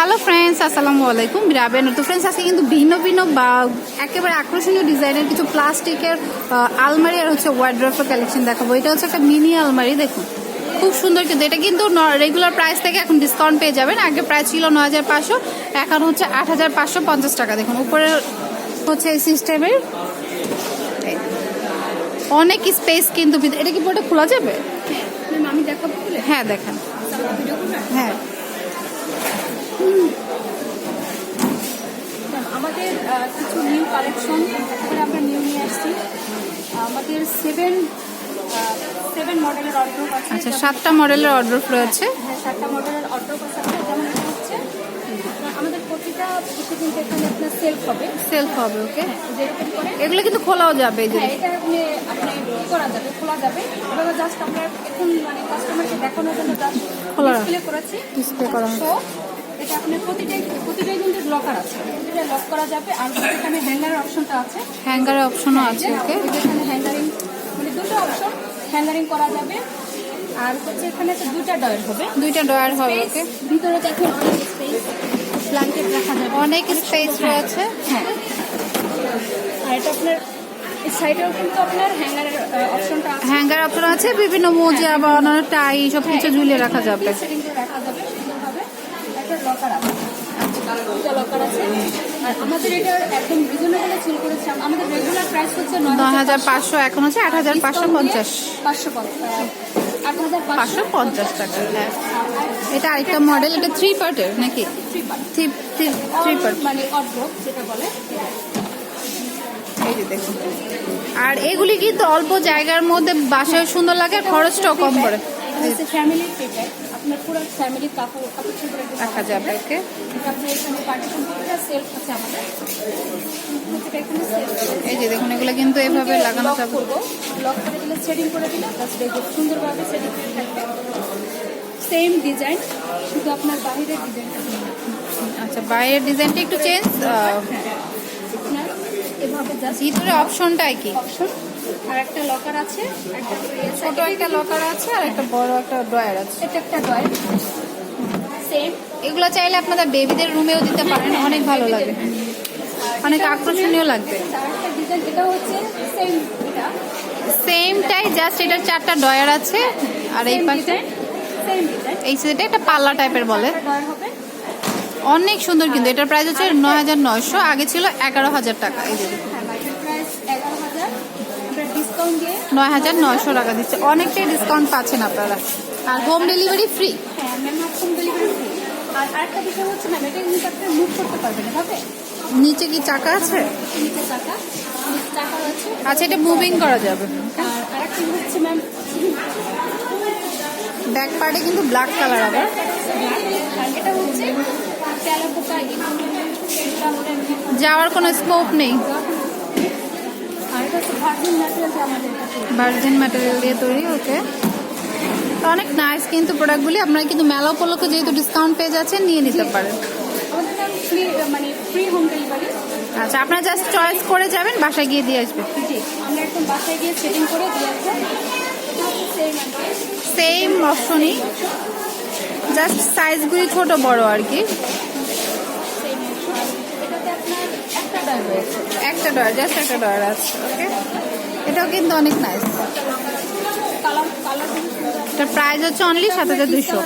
Hello friends আসসালামু আলাইকুম রাবেন তো ফ্রেন্ডস আজকে কিন্তু ভিন্ন ভিন্ন বা একেবারে আকর্ষণীয় ডিজাইনের কিছু প্লাস্টিকের আলমারি আর হচ্ছে ওয়ার্ড্রফের কালেকশন দেখাবো। এটা হচ্ছে একটা মিনি আলমারি দেখুন। খুব সুন্দর কিন্তু। এটা কিন্তু রেগুলার প্রাইস থেকে এখন ডিসকাউন্ট পেয়ে যাবেন। আগে প্রাইস ছিল ন হাজার পাঁচশো এখন হচ্ছে আট হাজার পাঁচশো পঞ্চাশ টাকা। দেখুন উপরে হচ্ছে এই সিস্টেমের অনেক স্পেস কিন্তু এটা কি পুরোটা খোলা যাবে? আমি দেখাবো হ্যাঁ দেখেন। হ্যাঁ। আমাদের কিছু নিউ কালেকশন এখানে আমরা নিউ নিয়ে আসছি। আমাদের সেভেন সেভেন মডেলের অর্ডার আছে। আচ্ছা সাতটা মডেলের অর্ডার রয়েছে। হ্যাঁ সাতটা মডেলের অর্ডার আছে। যেমন হচ্ছে? আমাদের প্রতিটা কিছু কিন্তু এখানে আপনার সেলফ হবে। সেলফ হবে ওকে এগুলো কিন্তু খোলাও যাবে এই যে। হ্যাঁ এটা আপনি আপনি করা যাবে খোলা যাবে। এভাবে জাস্ট আমরা এখন মানে কাস্টমারকে দেখানোর জন্য জাস্ট খোলা ডিসপ্লে করেছি। display করা এটা আপনার প্রতিটাই প্রতিটাই কিন্তু লকার আছে। লক করা যাবে আর এখানে হ্যাঙ্গারের অপশনটা আছে হ্যাঙ্গারের অপশনও আছে ওকে এখানে হ্যাঙ্গারিং মানে দুটো অপশন হ্যাঙ্গারিং করা যাবে। আর হচ্ছে এখানে তো দুটা ডয়ের হবে। দুইটা ডয়ার হবে ওকে ভিতরে দেখেন অনেক স্পেস ব্ল্যাঙ্কেট রাখা যাবে। অনেক স্পেস রয়েছে। হ্যাঁ। আর এটা আপনার সাইডেও কিন্তু আপনার হ্যাঙ্গারের অপশনটা হ্যাঙ্গার অপশন আছে বিভিন্ন মোজা বা অন্যান্য টাই সব কিছু ঝুলিয়ে রাখা যাবে। রাখা যাবে। একটা লকার আছে। দুটা লকার আছে। আর আমাদের এটা একদম রিজনেবলে ছিল করেছি। আমাদের রেগুলার প্রাইস হচ্ছে নয় হাজার পাঁচশো। এখন হচ্ছে আট হাজার পাঁচশো পঞ্চাশ। পাঁচশো পঞ্চাশ আট হাজার পাঁচশো। পঞ্চাশ টাকা হ্যাঁ। এটা আরেকটা মডেল এটা থ্রি পার্টের নাকি? Three part three three part মানে অড্রপ যেটা বলে। এই যে দেখুন। আর এগুলি কিন্তু অল্প জায়গার মধ্যে বাসায় সুন্দর লাগে খরচটাও কম পড়ে। ফ্যামিলি আপনার পুরো ফ্যামিলি কাপড় কাপড় চোপড় রাখা যাবে ওকে। আপনার এখানে পার্টিশন পুরোটা সেলফ আছে আমাদের। এই যে দেখুন এগুলো কিন্তু এভাবে লাগানো যাবে। লক করে দিলে সেটিং করে দিলে জাস্ট দেখো সুন্দরভাবে সেটিং করে থাকবে। সেম ডিজাইন শুধু আপনার বাহিরের ডিজাইনটা আচ্ছা বাইরের ডিজাইনটা একটু চেঞ্জ এভাবে জাস্ট ভিতরে অপশনটাই কি? অপশন আর একটা লকার আছে। একটা ছোট একটা লকার আছে আর একটা বড় একটা ড্রয়ার আছে। এটা একটা ডয়ার সেম এগুলো চাইলে আপনাদের বেবিদের রুমেও দিতে পারেন অনেক ভালো লাগে। অনেক আকর্ষণীয় লাগবে। সেমটাই জাস্ট এটার চারটা ডয়ার আছে। আর এই পাশে এই সেটে একটা পাল্লা টাইপের বলে। অনেক সুন্দর কিন্তু এটার প্রাইস হচ্ছে নয় হাজার নয়শো আগে ছিল এগারো হাজার টাকা। এই যে দেখুন। হ্যাঁ মার্কেট প্রাইস এগারো হাজার আমরা ডিসকাউন্ট দিয়ে নয় হাজার নয়শো টাকা দিচ্ছে। অনেকটাই ডিসকাউন্ট পাচ্ছেন আপনারা। আর হোম ডেলিভারি ফ্রি হ্যাঁ ম্যাম হোম ডেলিভারি ফ্রি আর আরেকটা বিষয় হচ্ছে ম্যাম এটা কিন্তু আপনি মুভ করতে পারবেন এভাবে নিচে কি চাকা আছে? নিচে চাকা। চাকা আছে। আচ্ছা এটা মুভিং করা যাবে। আর আরেকটা হচ্ছে ম্যাম ব্যাক পার্টে কিন্তু ব্ল্যাক কালার আবার এটা হচ্ছে যাওয়ার কোনো স্কোপ নেই। ভার্জিন ম্যাটেরিয়াল দিয়ে তৈরি ওকে। তো অনেক নাইস কিন্তু প্রোডাক্টগুলি আপনারা কিন্তু মেলা উপলক্ষে যেহেতু ডিসকাউন্ট পেয়ে যাচ্ছেন নিয়ে নিতে পারেন। মানে ফ্রি হোম ডেলিভারি আচ্ছা আপনারা জাস্ট চয়েস করে যাবেন বাসায় গিয়ে দিয়ে আসবেন। জি আমরা একদম বাসায় গিয়ে সেটিং করে দিয়ে আসব। সেম অপশনই জাস্ট সাইজগুলি ছোট বড় আর কি। এটাতে আপনার একটা ডাল রয়েছে। একটা ডয়ার জাস্ট একটা ডয়ার আছে ওকে এটাও কিন্তু অনেক নাইস এটার প্রাইস হচ্ছে অনলি সাত হাজার দুশো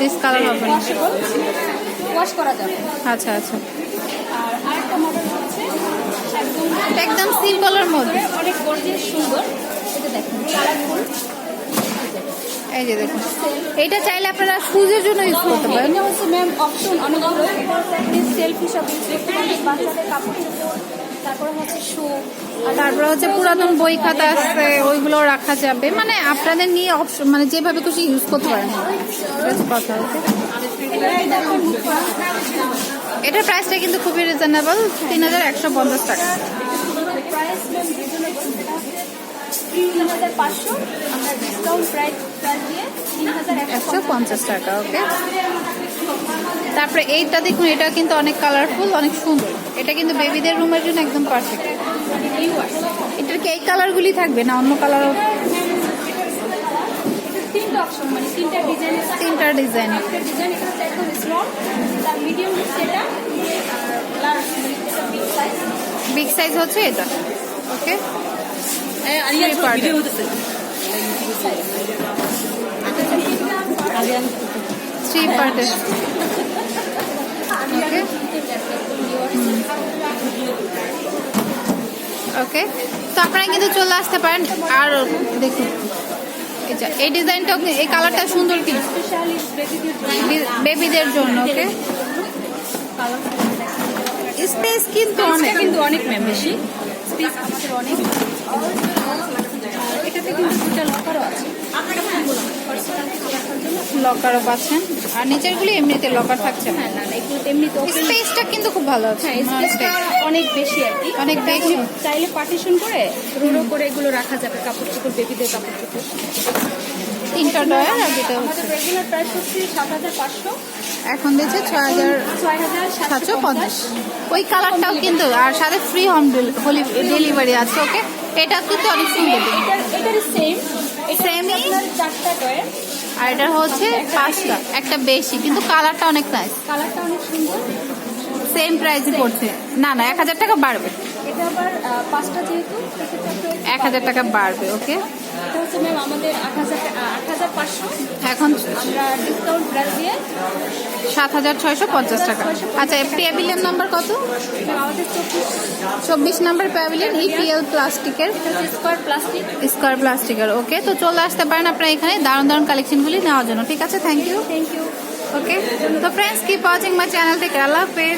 ডিসকালার হবে না। ওয়াশ করা যাবে। আচ্ছা আচ্ছা। আর আরেকটা মডেল হচ্ছে একদম এটা সিম্পলের মধ্যে। অনেক গর্জিয়াস সুন্দর। এটা দেখুন কালারফুল এই যে দেখুন। এইটা চাইলে আপনারা সুজের জন্য ইউজ করতে পারেন। এটা হচ্ছে ম্যাম অপশন অনেকগুলো সেলফ করতে পারেন বাচ্চাদের কাপড় তারপরে হচ্ছে শু তারপরে হচ্ছে পুরাতন বই খাতা আছে ওইগুলো রাখা যাবে। মানে আপনাদের নিয়ে অপশন মানে যেভাবে খুশি ইউজ করতে পারেন। হচ্ছে কথা ওকে এটার প্রাইসটা কিন্তু খুবই রিজনেবল তিন হাজার একশো পঞ্চাশ টাকা। একশো পঞ্চাশ। টাকা ওকে তারপরে এইটা দেখুন এটা কিন্তু অনেক কালারফুল অনেক সুন্দর। এটা কিন্তু বেবিদের রুমের জন্য একদম পারফেক্ট এটার কি এই কালারগুলি থাকবে না অন্য কালারও তিনটা অপশন মানে ডিজাইন তিনটা ডিজাইন ডিজাইন এটা। হচ্ছে একদম স্মল তার মিডিয়াম হচ্ছে এটা আর লার্জ এটা বিগ সাইজ হচ্ছে এটা ওকে থ্রি পার্টের ওকে ওকে তো আপনারা কিন্তু চলে আসতে পারেন। আর দেখুন। এই ডিজাইনটা এই কালারটা সুন্দর কি? বেবিদের জন্য ওকে? স্পেস কিন্তু অনেক। কিন্তু অনেক ম্যাম বেশি। স্পেস আমাদের অনেক। এটাতে কিন্তু দুটা লকারও আছে। লকারও পাচ্ছেন। আর নিচেরগুলি এমনিতে লকার থাকছে হ্যাঁ না এগুলো তেমনি স্পেসটা কিন্তু খুব ভালো আছে। হ্যাঁ স্পেসটা অনেক বেশি আর কি। অনেক বেশি। চাইলে পার্টিশন করে রোলো করে এগুলো রাখা যাবে কাপড় চোপড় বেবিদের কাপড় চোপড়। তিনটা ডয়ার আর দুটো হচ্ছে। রেগুলার প্রাইস হচ্ছে সাত হাজার পাঁচশো। এখন দিচ্ছে ছয় হাজার ছয় হাজার সাতশো পঞ্চাশ। ওই কালারটাও কিন্তু আর সাথে ফ্রি হোম ডেলিভারি আছে ওকে এটা কিন্তু অনেক সুন্দর। এটার সেম Same ই? চারটা ডয়ের আর এটা হচ্ছে পাঁচটা। একটা বেশি কিন্তু কালারটা অনেক নাইস কালারটা অনেক সুন্দর। সেম প্রাইসই পড়ছে। না না এক হাজার টাকা বাড়বে। এটা আবার পাঁচটা যেহেতু এক হাজার টাকা বাড়বে ওকে এটা হচ্ছে ম্যাম আমাদের আট হাজার আট হাজার পাঁচশো। এখন আমরা ডিসকাউন্ট প্রাইস দিয়ে সাত হাজার ছয়শো পঞ্চাশ টাকা। আচ্ছা প্যাভিলিয়ন নাম্বার কত? আমাদের চব্বিশ। চব্বিশ নাম্বার প্যাভিলিয়ন ইপিএল প্লাস্টিকের স্কোয়ার প্লাস্টিক স্কোয়ার প্লাস্টিকের ওকে তো চলে আসতে পারেন আপনারা এখানে। দারুণ দারুণ কালেকশনগুলি নেওয়ার জন্য ঠিক আছে? Thank you thank you okay তো friends keep watching my channel থেকে আল্লাহ হাফেজ।